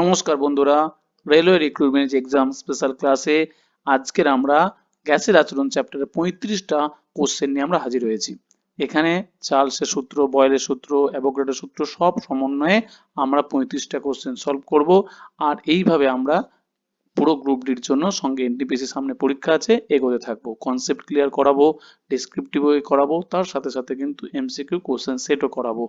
নমস্কার বন্ধুরা railway recruitment exam special ক্লাসে আজকের আমরা গ্যাসের আচরণ চ্যাপ্টারের পঁয়ত্রিশটা কোশ্চেন নিয়ে আমরা হাজির হয়েছি। এখানে চার্লসের সূত্র, বয়েলের সূত্র অ্যাভোগাড্রোর সূত্র সব সমন্বয়ে আমরা পঁয়ত্রিশটা কোশ্চেন সলভ করব। আর এইভাবে আমরা পুরো গ্রুপ ডির জন্য সঙ্গে এনটিপিসি সামনে পরীক্ষা আছে, এগোতে থাকব। কনসেপ্ট ক্লিয়ার করাবো ডেসক্রিপটিভ করাবো, তার সাথে সাথে কিন্তু এমসিকিউ কোশ্চেন সেটও করাবো।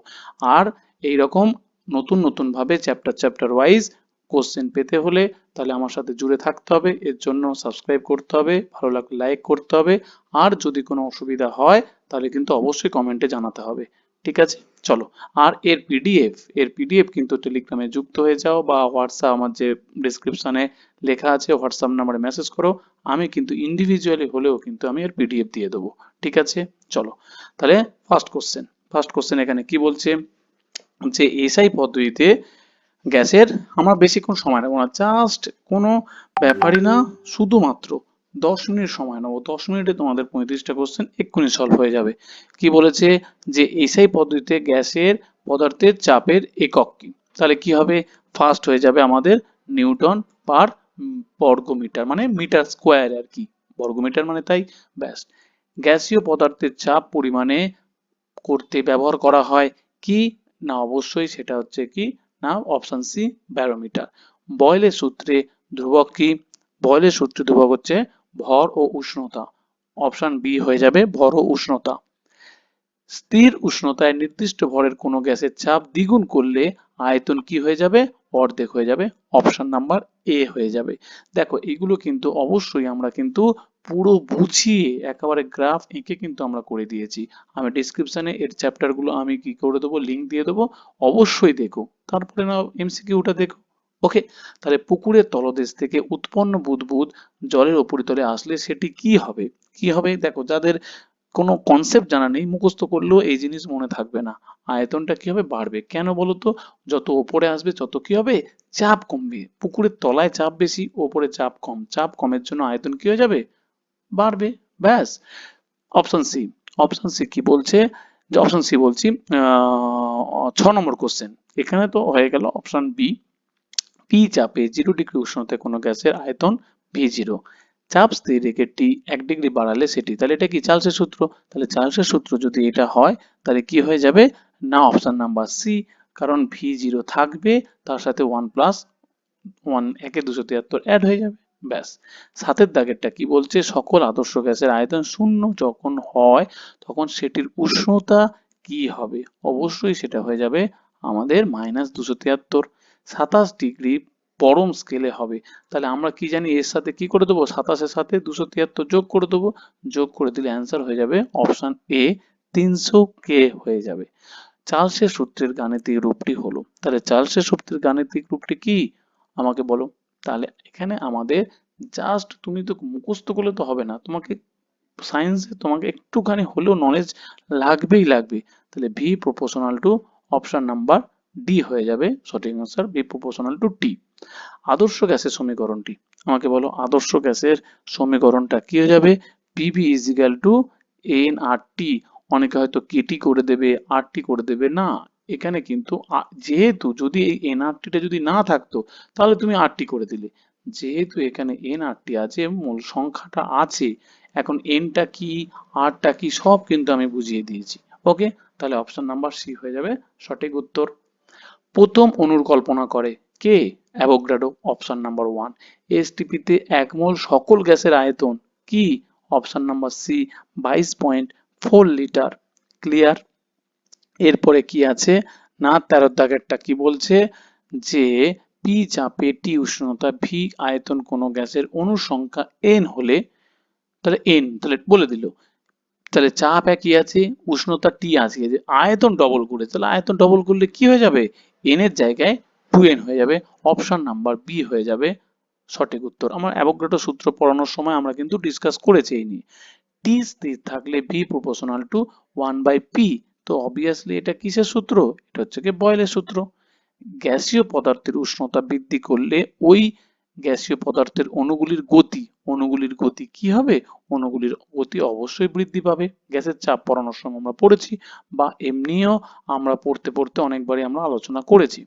আর এই রকম নতুন নতুন ভাবে চ্যাপ্টার চ্যাপ্টার ওয়াইজ কোশ্চেন পেতে হলে তাহলে আমার সাথে জুড়ে থাকতে হবে। এর জন্য সাবস্ক্রাইব করতে হবে, ভালো লাগলে লাইক করতে হবে। আর যদি কোনো অসুবিধা হয়, তাহলে কিন্তু অবশ্যই কমেন্টে জানাতে হবে। ঠিক আছে? চলো। আর এর পিডিএফ এর পিডিএফ কিন্তু টেলিগ্রামে যুক্ত হয়ে যাও বা হোয়াটসঅ্যাপ আমার যে ডিসক্রিপশনে লেখা আছে হোয়াটসঅ্যাপ নাম্বারে মেসেজ করো। আমি কিন্তু ইন্ডিভিজুয়ালি হলেও কিন্তু আমি এর পিডিএফ দিয়ে দেবো। ঠিক আছে? চলো। তাহলে ফার্স্ট কোশ্চেন ফার্স্ট কোশ্চেন এখানে কি বলছে? যে এসআই পদ্ধতিতে গ্যাসের আমরা বেশিক্ষণ সময় নেব না জাস্ট কোনো ব্যাপারই না, শুধুমাত্র দশ মিনিট সময় নেব। দশ মিনিটে তোমাদের পঁয়ত্রিশটা কোশ্চেন এক্ষুনি সলভ হয়ে যাবে। কি বলেছে? যে এসআই পদ্ধতিতে গ্যাসের পদার্থের চাপের একক কি? তাহলে কি হবে? ফার্স্ট হয়ে যাবে আমাদের নিউটন পার বর্গমিটার মানে মিটার স্কোয়ার আর কি। বর্গমিটার মানে তাই, ব্যাস। গ্যাসীয় পদার্থের চাপ পরিমাণে করতে ব্যবহার করা হয় কি? না, অবশ্যই সেটা হচ্ছে কি? না অপশন সি ব্যারোমিটার বয়েলের সূত্রে ধ্রুবক কি? বয়েলের সূত্রে ধ্রুবক হচ্ছে ভর ও উষ্ণতা। অপশন বি হয়ে যাবে ভর ও উষ্ণতা। স্থির উষ্ণতায় নির্দিষ্ট ভরের কোনো গ্যাসের চাপ দ্বিগুণ করলে আয়তন কি হয়ে যাবে? অর্ধেক হয়ে যাবে। অপশন নাম্বার এ হয়ে যাবে। দেখো, এগুলো কিন্তু অবশ্যই আমরা কিন্তু পুরো বুঝিয়ে একেবারে গ্রাফ এঁকে কিন্তু আমরা করে দিয়েছি। আমি ডিসক্রিপশনে এর চ্যাপ্টারগুলো আমি কি করে দেবো লিঙ্ক দিয়ে দেবো, অবশ্যই দেখো। তারপরে না এমসিকিউটা দেখো। ওকে তাহলে পুকুরের তলদেশ থেকে উৎপন্ন বুদবুদ জলের উপরিতলে আসলে সেটি কি হবে? কি হবে? দেখো, যাদের কোনো কনসেপ্ট জানা নেই, মুখস্থ করলেও এই জিনিস মনে থাকবে না। আয়তনটা কি হবে? বাড়বে। কেন বলতো যত ওপরে আসবে, তত কি হবে? চাপ কমবে। পুকুরের তলায় চাপ বেশি, ওপরে চাপ কম। চাপ কমের জন্য আয়তন কি হয়ে যাবে? বাড়বে ব্যাস। অপশন সি অপশন সি কি বলছে? যে অপশন সি বলছি আহ, ছ নম্বর কোশ্চেন এখানে তো হয়ে গেল অপশন বি পি চাপে জিরো ডিগ্রি উষ্ণতায় কোনো গ্যাসের আয়তন ভি জিরো চাপ স্থির রেখে টি এক ডিগ্রি বাড়ালে সেটি। তাহলে এটা কি চার্লসের সূত্র? তাহলে চার্লসের সূত্র যদি এটা হয় তাহলে কি হয়ে যাবে? না অপশন নাম্বার সি কারণ ভি জিরো থাকবে তার সাথে ওয়ান প্লাস ওয়ান একে দুশো তিয়াত্তর অ্যাড হয়ে যাবে। ব্যাস। সাতের দাগেরটা কি? বলছে, সকল আদর্শ গ্যাসের আয়তন শূন্য যখন হয়, তখন সেটির উষ্ণতা কি হবে? অবশ্যই সেটা হয়ে যাবে আমাদের মাইনাস দুশো তিয়াত্তর। সাতাশ ডিগ্রি পরম স্কেলে হবে। তাহলে আমরা কি জানি, এর সাথে কি করে দেবো? সাতাশের সাথে দুশো তিয়াত্তর যোগ করে দেবো। যোগ করে দিলে অ্যান্সার হয়ে যাবে অপশন এ তিনশো কে হয়ে যাবে। চার্লসের সূত্রের গাণিতিক রূপটি হলো। তাহলে চার্লসের সূত্রের গাণিতিক রূপটি কি? আমাকে বলো। তাহলে এখানে আমাদের জাস্ট তুমি তো মুখস্থ করলে তো হবে না। তোমাকে সায়েন্সে তোমাকে একটুখানি হলেও নলেজ লাগবেই লাগবে। তাহলে V proportional to option number D হয়ে যাবে। সঠিক answer B proportional to T আদর্শ গ্যাসের সমীকরণটি। আমাকে বলো আদর্শ গ্যাসের সমীকরণটা কি হয়ে যাবে? PV is equal to N R T অনেকে হয়তো কেটি করে দেবে আর টি করে দেবে, না। এখানে কিন্তু যেহেতু যদি এই এনআরটিটা যদি না থাকতো, তাহলে তুমি আরটি করে দিলে। যেহেতু এখানে এনআরটি আছে, মূল সংখ্যাটা আছে, এখন এনটা কি আরটা কি, সব কিন্তু আমি বুঝিয়ে দিয়েছি। ওকে তাহলে অপশন নাম্বার সি হয়ে যাবে, সঠিক উত্তর। প্রথম অণুর কল্পনা করে কে? অ্যাভোগাড্রো অপশন নাম্বার ওয়ান এসটিপিতে এক মোল সকল গ্যাসের আয়তন কি? অপশন নাম্বার সি বাইশ পয়েন্ট ফোর লিটার ক্লিয়ার এরপরে কি আছে? না, তেরো দাগেরটা কি বলছে? যে পি চাপে টি উষ্ণতা ভি আয়তন কোনো গ্যাসের অণু সংখ্যা এন হলে, তাহলে এন তাহলে বলে দিল। তাহলে চাপ একই আছে, উষ্ণতা টি আছে। যে আয়তন ডবল করে তাহলে আয়তন ডবল করলে কি হয়ে যাবে? এন এর জায়গায় টু এন হয়ে যাবে অপশন নাম্বার বি হয়ে যাবে। সঠিক উত্তর। আমার অ্যাভোগাড্রো সূত্র পড়ানোর সময় আমরা কিন্তু ডিসকাস করেছি এই নিয়ে। টি স্থির থাকলে V proportional to one by P তো অবভিয়াসলি এটা কিসের সূত্র? এটা হচ্ছে কি বয়েলের সূত্র। গ্যাসীয় পদার্থের উষ্ণতা বৃদ্ধি করলে ওই গ্যাসীয় পদার্থের অণুগুলির গতি অণুগুলির গতি কি হবে? অণুগুলির গতি অবশ্যই বৃদ্ধি পাবে। গ্যাসের চাপ পড়ানোর সময় আমরা পড়েছি বা এমনিও আমরা পড়তে পড়তে অনেকবারই আমরা আলোচনা করেছি।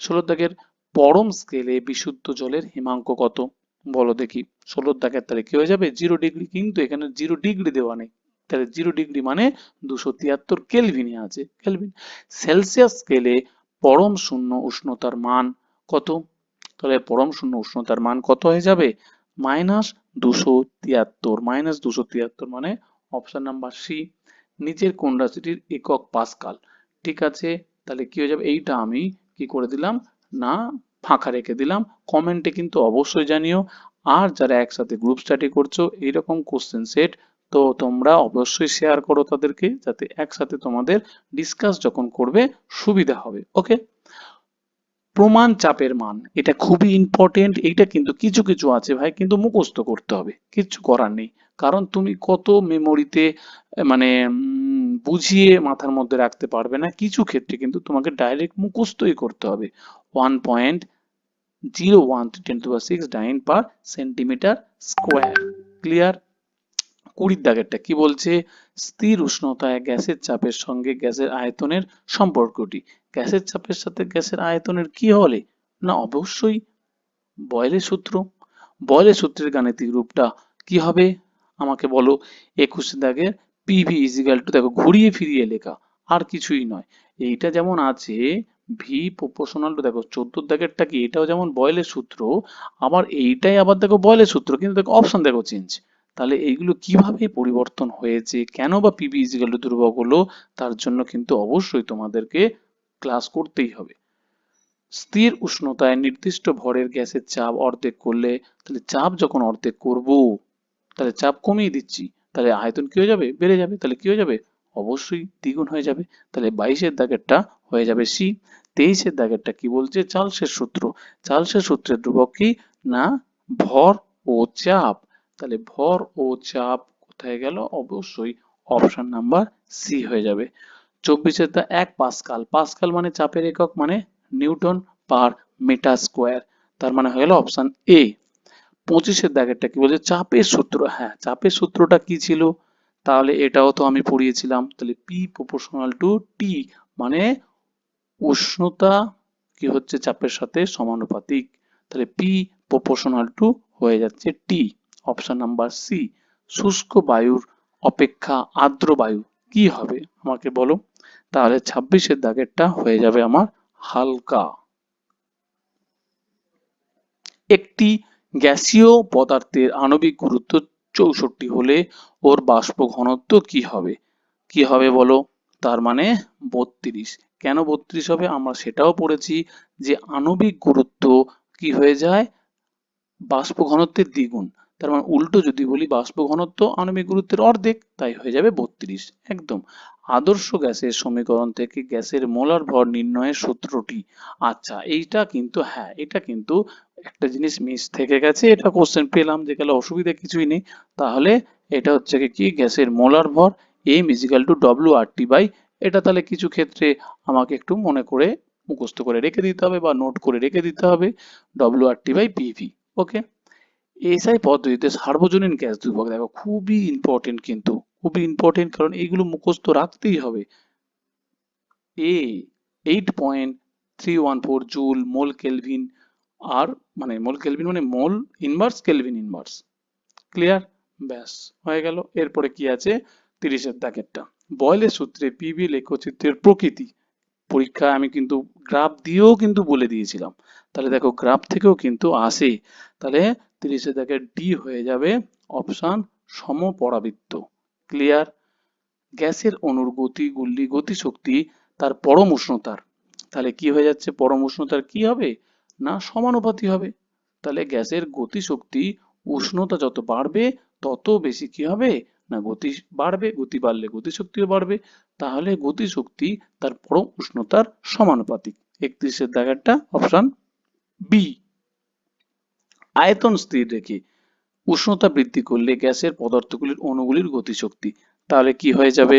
ষোলো দাগের পরম স্কেলে বিশুদ্ধ জলের হিমাঙ্ক কত? বলো দেখি। ষোলোর দাগের তাহলে কি হয়ে যাবে? জিরো ডিগ্রি কিন্তু এখানে জিরো ডিগ্রি দেওয়া নেই। তাহলে জিরো ডিগ্রি মানে দুশো তিয়াত্তর কেলভিনে আছে কেলভিন সেলসিয়াস স্কেলে পরম শূন্য উষ্ণতার মান কত? তাহলে পরম শূন্য উষ্ণতার মান কত হয়ে যাবে? মাইনাস দুশো তিয়াত্তর মাইনাস দুশো তিয়াত্তর মানে অপশন নাম্বার সি নিচের কোন রাশিটির একক পাস্কাল? ঠিক আছে, তাহলে কি হয়ে যাবে? এইটা আমি কি করে দিলাম? না, ফাঁকা রেখে দিলাম। কমেন্টে কিন্তু অবশ্যই জানিও। আর যারা একসাথে গ্রুপ স্টাডি করছ, এইরকম কোশ্চেন সেট তো তোমরা অবশ্যই শেয়ার করো তাদেরকে, যাতে একসাথে তোমাদের ডিসকাস যখন করবে, সুবিধা হবে ওকে প্রমাণ চাপের মান, এটা খুবই ইম্পর্টেন্ট এইটা কিন্তু কিছু কিছু আছে ভাই, কিন্তু মুখস্থ করতে হবে, কিচ্ছু করার নেই। কারণ তুমি কত মেমোরিতে মানে বুঝিয়ে মাথার মধ্যে রাখতে পারবে না, কিছু ক্ষেত্রে কিন্তু তোমাকে ডাইরেক্ট মুখস্থই করতে হবে। One point zero one ten to six dyne per centimetre square clear কুড়ির দাগেরটা, কি বলছে? স্থির উষ্ণতায় গ্যাসের চাপের সঙ্গে গ্যাসের আয়তনের সম্পর্কটি। গ্যাসের চাপের সাথে গ্যাসের আয়তনের কি হলে? না, অবশ্যই বয়লের সূত্র। বয়লের সূত্রের গাণিতিক রূপটা কি হবে? আমাকে বলো। একুশ দাগের পিভি ইজিক্যাল টু দেখো, ঘুরিয়ে ফিরিয়ে লেখা, আর কিছুই নয়। এইটা যেমন আছে ভি প্রপোর্শনাল টু দেখো, চোদ্দ দাগেরটা কি? এটাও যেমন বয়লের সূত্র, আবার এইটাই আবার, দেখো, বয়লের সূত্র। কিন্তু দেখো অপশন দেখো চেঞ্জ তাহলে এইগুলো কীভাবে পরিবর্তন হয়েছে? কেন বা পিভি ইজিক্যাল টু ধ্রুবক হলো? তার জন্য কিন্তু অবশ্যই তোমাদেরকে ক্লাস করতেই হবে। স্থির উষ্ণতায় নির্দিষ্ট ভরের গ্যাসের চাপ অর্ধেক করলে, তাহলে চাপ যখন অর্ধেক করব, তাহলে চাপ কমিয়ে দিচ্ছি, তাহলে আয়তন কি হয়ে যাবে? বেড়ে যাবে। তাহলে কি হয়ে যাবে? অবশ্যই দ্বিগুণ হয়ে যাবে। তাহলে বাইশের দাগেরটা হয়ে যাবে সি তেইশের দাগেরটা কি বলছে? চার্লসের সূত্র। চার্লসের সূত্রের ধ্রুবক কি? না, ভর ও চাপ। তাহলে ভর ও চাপ কোথায় গেল? অবশ্যই অপশন নাম্বার সি হয়ে যাবে। চব্বিশের দা এক পাস্কাল। পাস্কাল মানে চাপের একক মানে নিউটন পার মিটার স্কোয়ার। তার মানে হয়ে গেল অপশন এ পঁচিশের দাগেরটা কি বলছে? চাপের সূত্র। হ্যাঁ চাপের সূত্রটা কি ছিল? তাহলে এটাও তো আমি পড়িয়েছিলাম। তাহলে পি প্রপোর্শনাল টু টি মানে উষ্ণতা কি হচ্ছে? চাপের সাথে সমানুপাতিক। তাহলে পি প্রপোর্শনাল টু হয়ে যাচ্ছে টি অপশন নাম্বার সি শুষ্ক বায়ুর অপেক্ষা আর্দ্র বায়ু কি হবে? আমাকে বলো। তাহলে ছাব্বিশের দাগেরটা হয়ে যাবে আমার হালকা। একটি গ্যাসীয় পদার্থের আণবিক গুরুত্ব চৌষট্টি হলে ওর বাষ্প ঘনত্ব কি হবে? কি হবে বলো? তার মানে বত্রিশ। কেন বত্রিশ হবে? আমরা সেটাও পড়েছি যে আণবিক গুরুত্ব কি হয়ে যায়? বাষ্প ঘনত্বের দ্বিগুণ। তার মানে উল্টো যদি বলি বাষ্প ঘনত্ব আণবিক গুরুত্বের অর্ধেক, তাই হয়ে যাবে বত্রিশ। একদম। আদর্শ গ্যাসের সমীকরণ থেকে গ্যাসের মোলার ভর নির্ণয়ের সূত্রটি। আচ্ছা এইটা কিন্তু হ্যাঁ এটা কিন্তু একটা জিনিস মিস থেকে গেছে। এটা কোশ্চেন পেলাম যে গেলে অসুবিধা কিছুই নেই। তাহলে এটা হচ্ছে কি গ্যাসের মোলার ভর M is equal to W R T by এটা তাহলে কিছু ক্ষেত্রে আমাকে একটু মনে করে মুখস্থ করে রেখে দিতে হবে বা নোট করে রেখে দিতে হবে। W R T by PV okay SI পদ্ধতিতে সার্বজনীন গ্যাস দুর্ভোগ, দেখো খুবই ইম্পর্টেন্ট কিন্তু, খুবই ইম্পর্টেন্ট কারণ এইগুলো মুখস্থ রাখতেই হবে। এ eight point three one four joule, mole kelvin, আর মানে মোল কেলভিন মানে mole inverse kelvin inverse clear ব্যাস, হয়ে গেল। এরপরে কি আছে? তিরিশের দাগেরটা। বয়লের সূত্রে পিবি লেখচিত্রের প্রকৃতি। পরীক্ষায় আমি কিন্তু গ্রাফ দিয়েও কিন্তু বলে দিয়েছিলাম। তাহলে দেখো গ্রাফ থেকেও কিন্তু আসে। তাহলে তিরিশে দাগের ডি হয়ে যাবে অপশন সমপরাবৃত্ত। ক্লিয়ার গ্যাসের অণুর গতি গুল্লি, গতিশক্তি, তার পরম উষ্ণতার। তাহলে কি হয়ে যাচ্ছে? পরম উষ্ণতার কি হবে? না, সমানুপাতি হবে। তাহলে গ্যাসের গতিশক্তি, উষ্ণতা যত বাড়বে, তত বেশি কি হবে? না, গতি বাড়বে, গতি বাড়লে গতিশক্তিও বাড়বে, তাহলে গতিশক্তি তার পরম উষ্ণতার সমানুপাতিক। একত্রিশের দাগেরটা অপশন বি আয়তন স্থির রেখে উষ্ণতা বৃদ্ধি করলে গ্যাসের পদার্থগুলির অণুগুলির গতিশক্তি। তাহলে কি হয়ে যাবে?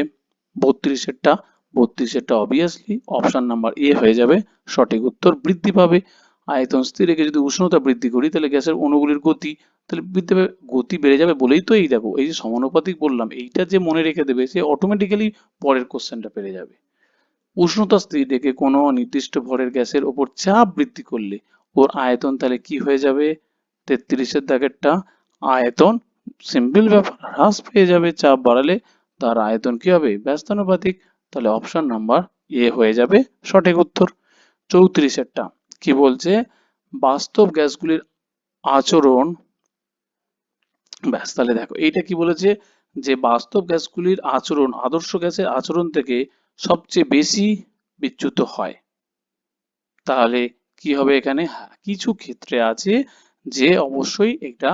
বত্রিশেরটা বত্রিশেরটা অবভিয়াসলি অপশন নাম্বার এ হয়ে যাবে, সঠিক উত্তর বৃদ্ধি পাবে। আয়তন স্থির রেখে যদি উষ্ণতা বৃদ্ধি করি, তাহলে গ্যাসের অণুগুলির গতি তাহলে পাবে গতি বেড়ে যাবে বলেই তো এই দেখো, এই যে সমানুপাতিক বললাম, এইটা যে মনে রেখে দেবে, সে অটোমেটিক্যালি পরের কোশ্চেনটা পেরে যাবে। উষ্ণতা স্থির রেখে কোনো নির্দিষ্ট ভরের গ্যাসের ওপর চাপ বৃদ্ধি করলে ওর আয়তন তাহলে কি হয়ে যাবে? তেত্রিশের দাগেরটা আয়তন সিম্পল ব্যাপার, হ্রাস পেয়ে যাবে, চাপ বাড়ালে তার আয়তন কি হবে? ব্যস্তানুপাতিক, তাহলে অপশন নাম্বার এ হয়ে যাবে, সঠিক উত্তর। চৌত্রিশেরটা কি বলছে? বাস্তব গ্যাসগুলির আচরণ ব্যাস তাহলে দেখো এইটা কি বলেছে যে বাস্তব গ্যাসগুলির আচরণ আদর্শ গ্যাসের আচরণ থেকে সবচেয়ে বেশি বিচ্যুত হয়। তাহলে কি হবে এখানে? হ্যাঁ, কিছু ক্ষেত্রে আছে যে অবশ্যই এটা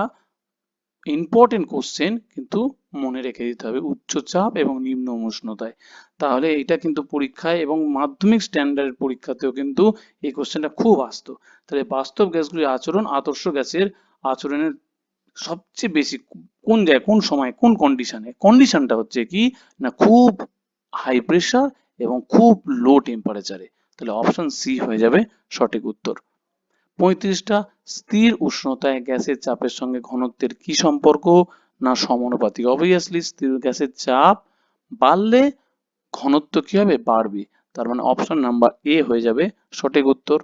ইম্পর্টেন্ট কোশ্চেন কিন্তু মনে রেখে দিতে হবে উচ্চ চাপ এবং নিম্ন উষ্ণতায়। তাহলে এটা কিন্তু পরীক্ষায় এবং মাধ্যমিক স্ট্যান্ডার্ড পরীক্ষাতেও কিন্তু এই কোশ্চেনটা খুব আসতো। তাহলে বাস্তব গ্যাসগুলির আচরণ আদর্শ গ্যাসের আচরণের সবচেয়ে বেশি কোন জায়গায়, কোন সময়, কোন কন্ডিশনে কন্ডিশনটা হচ্ছে কি? না, খুব হাই প্রেসার এবং খুব লো টেম্পারেচারে তাহলে অপশন সি হয়ে যাবে সঠিক উত্তর। পঁয়ত্রিশটা, স্থির উষ্ণতায় গ্যাসের চাপের সঙ্গে ঘনত্বের কি সম্পর্ক? না, সমানুপাতিক। অবভিয়াসলি স্থির গ্যাসের চাপ বাড়লে ঘনত্ব কি হবে? বাড়বে। তার মানে অপশন নাম্বার এ হয়ে যাবে সঠিক উত্তর।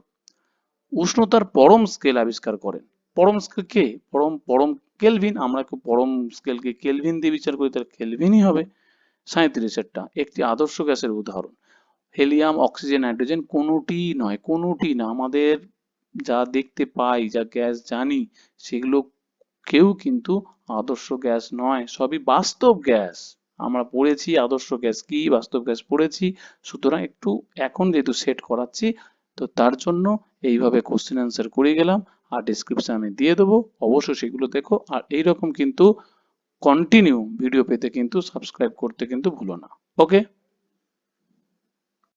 উষ্ণতার পরম স্কেল আবিষ্কার করেন। পরম স্কেল কে পরম পরম কেলভিন, আমরা পরম স্কেলকে কেলভিন দিয়ে বিচার করি তাহলে কেলভিনই হবে সাঁত্রিশেরটা একটি আদর্শ গ্যাসের উদাহরণ। হেলিয়াম, অক্সিজেন নাইট্রোজেন কোনোটি নয় কোনোটি না। আমাদের যা দেখতে পাই, যা গ্যাস জানি, সেগুলো কেউ কিন্তু আদর্শ গ্যাস নয়, সবই বাস্তব গ্যাস। আমরা পড়েছি আদর্শ গ্যাস কি, বাস্তব গ্যাস পড়েছি, সুতরাং একটু এখন যেহেতু সেট করাচ্ছি, তো তার জন্য এইভাবে কোশ্চেন অ্যান্সার করে গেলাম। আর ডিসক্রিপশানে দিয়ে দেবো। অবশ্যই সেগুলো দেখো। আর এইরকম কিন্তু কন্টিনিউ ভিডিও পেতে কিন্তু সাবস্ক্রাইব করতে কিন্তু ভুলো না। ওকে